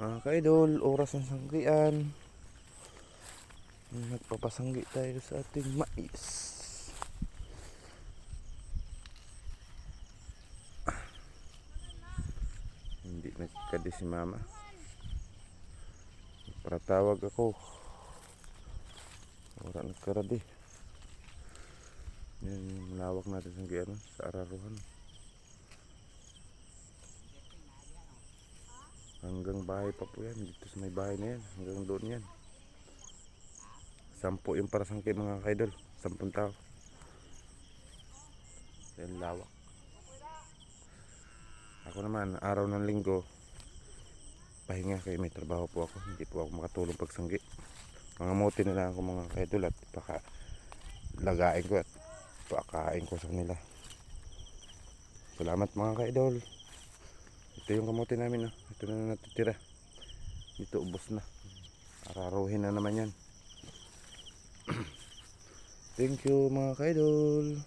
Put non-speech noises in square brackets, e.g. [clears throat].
Mga kaidol, oras ng sanggian. Nagpapasanggi tayo sa ating mais. Hindi nagkadi si mama. Para tawag ako. Wala nagkaradi. Yan yung malawak natin sa ano, sa araruhan. Hanggang bahay pa po yan. Dito sa may bahay na yan. Hanggang doon yan. Sampo yung para sangkay mga kaidol. Sampung tao. Yan lawak. Ako naman, araw ng linggo, pahinga kayo may trabaho po ako. Hindi po ako makatulong pagsanggi. Mga muti na lang ako mga kaidol at baka lagain ko at pakain ko sa kanila. Salamat mga kaidol. Ito yung kamote namin. No? Ito na natitira. Ito ubos na. Araruhin na naman yan. [clears throat] Thank you mga kaidol.